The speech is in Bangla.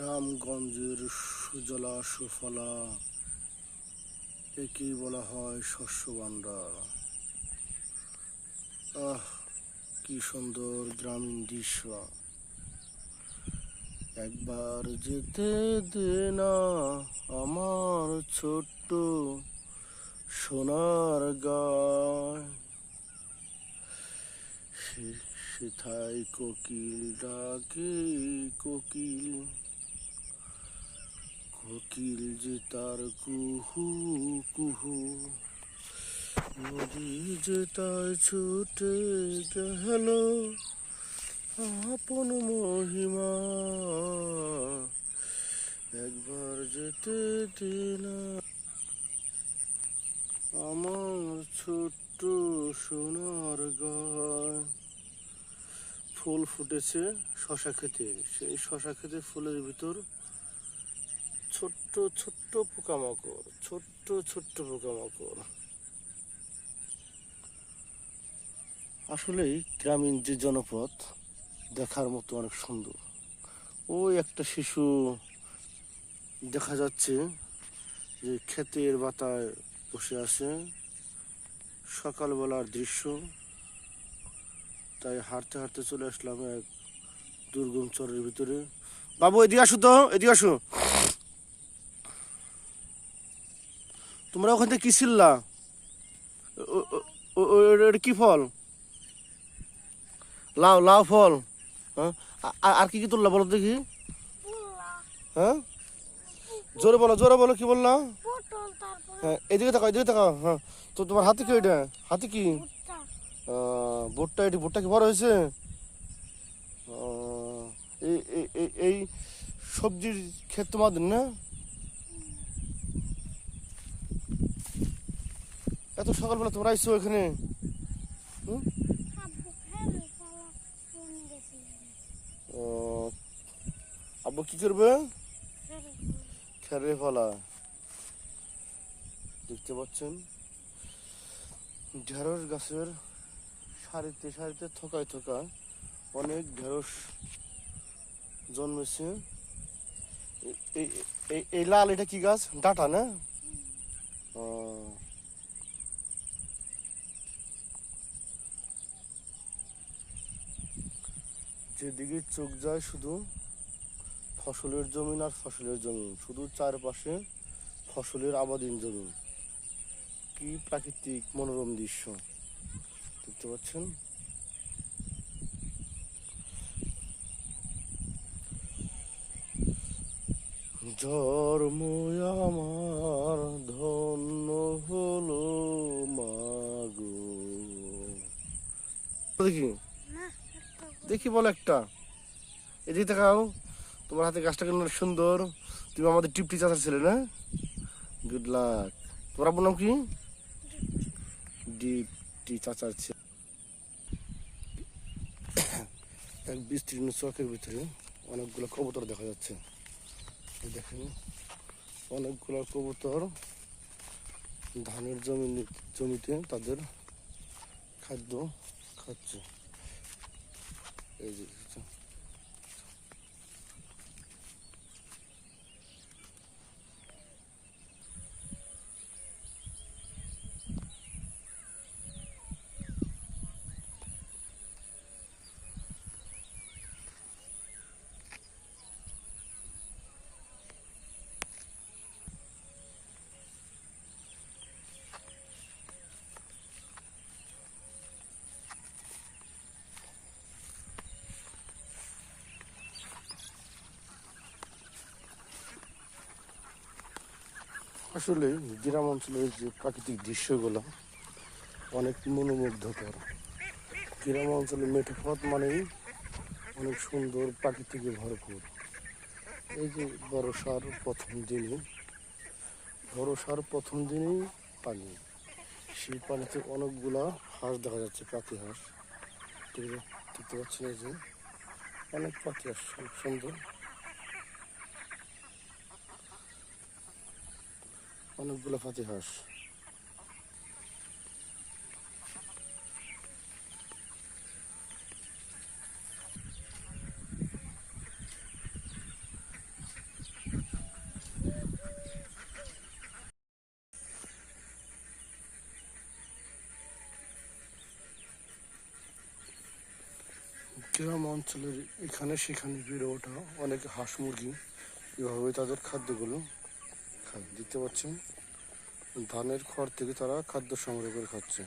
গ্রামগঞ্জের সুজলা সুফলা, একেই বলা হয় শস্য ভাণ্ডার। আহ, কি সুন্দর গ্রামীণ দৃশ্য। একবার যেতে দে না আমার ছোট্ট সোনার গায়। সেথায় কোকিল ডাকে, কোকিল কোকিল যে তার কুহু কুহু। নদী যে তাই ছুটে গেল, আপন মহিমা। একবার যেতে দিনা আমার ছোট্ট সোনার গায় ফুল ফুটেছে শশা খেতে সেই শশা খেতে ফুলের ভিতর ছোট্ট ছোট্ট পোকামাকড়, ছোট্ট ছোট্ট পোকামাকড়। আসলেই গ্রামীণ যে জনপদ দেখার মতো অনেক সুন্দর। ওই একটা শিশু দেখা যাচ্ছে যে ক্ষেতের বাতায় বসে আছে। সকালবেলার দৃশ্য। তাই হাঁটতে হাঁটতে চলে আসলাম এক দুর্গম চরের ভিতরে। বাবু, এদিকে আসো তো, এদিকে আসো। তোমরা ওখান থেকে কি ছিল্লা? কি ফল? লাউ লাউ ফল। হ্যাঁ? আর কি কি তুললা বলো দেখি। হ্যাঁ? জোরে বলো জোরে বলো কি বললা? হ্যাঁ এদিকে তাকাও এদিকে তাকাও। হ্যাঁ তো তোমার হাতে কি এটা হাতে কি? ভুট্টা। এটি ভুট্টা কি বড় হয়েছে? এই এই- এই এই সবজির ক্ষেত তোমাদের না? এত সকালবেলা তোমরা আইসো এখানে? আব্বু কি করবে? খেরে ফলা। দেখতে পাচ্ছেন? ঢেঁড়স গাছের সারিতে সারিতে থোকায় থোকায় অনেক ঢেঁড়স জন্মেছে। এই লাল এটা কি গাছ? ডাটা, না? ও। যেদিকে চোখ যায় শুধু ফসলের জমি আর ফসলের জমি শুধু চারপাশে ফসলের আবাদীন জমি কি প্রাকৃতিক মনোরম দৃশ্য, দেখতে পাচ্ছেন? জন্ম আমার ধন্য হলো মাগো। দেখি। দেখি বলো একটা। এদিকে দেখাও, তোমার হাতে গাছটা কেন সুন্দর। তুমি আমাদের টিপটি চাচার ছেলে না? গুড লাক তোমার আপনার নাম কি? ডিপটি চাচার ছেলে এক বিস্তীর্ণ চকের ভিতরে অনেকগুলো কবুতর দেখা যাচ্ছে। দেখেন, অনেকগুলো কবুতর ধানের জমি জমিতে তাদের খাদ্য খাচ্ছে। এই যে আসলে গ্রাম অঞ্চলের যে প্রাকৃতিক দৃশ্যগুলো অনেক মনোমুগ্ধকর। গ্রাম অঞ্চলে মেঠে পথ মানেই অনেক সুন্দর, প্রাকৃতিকে ভরপুর। এই যে বর্ষার প্রথম দিনে বর্ষার প্রথম দিনেই পানি। সেই পানিতে অনেকগুলা হাঁস দেখা যাচ্ছে, পাখি হাঁস। দেখতে- পাচ্ছেন এই যে অনেক পাখি হাঁস সুন্দর। অনেকগুলো পাতি হাঁস। গ্রাম অঞ্চলের এখানে সেখানে বেড়ে ওঠা অনেক হাঁস মুরগি, এভাবে তাদের খাদ্যগুলো খায় দেখতে পাচ্ছেন? ধানের খড় থেকে তারা খাদ্য সংগ্রহ করে খাচ্ছে।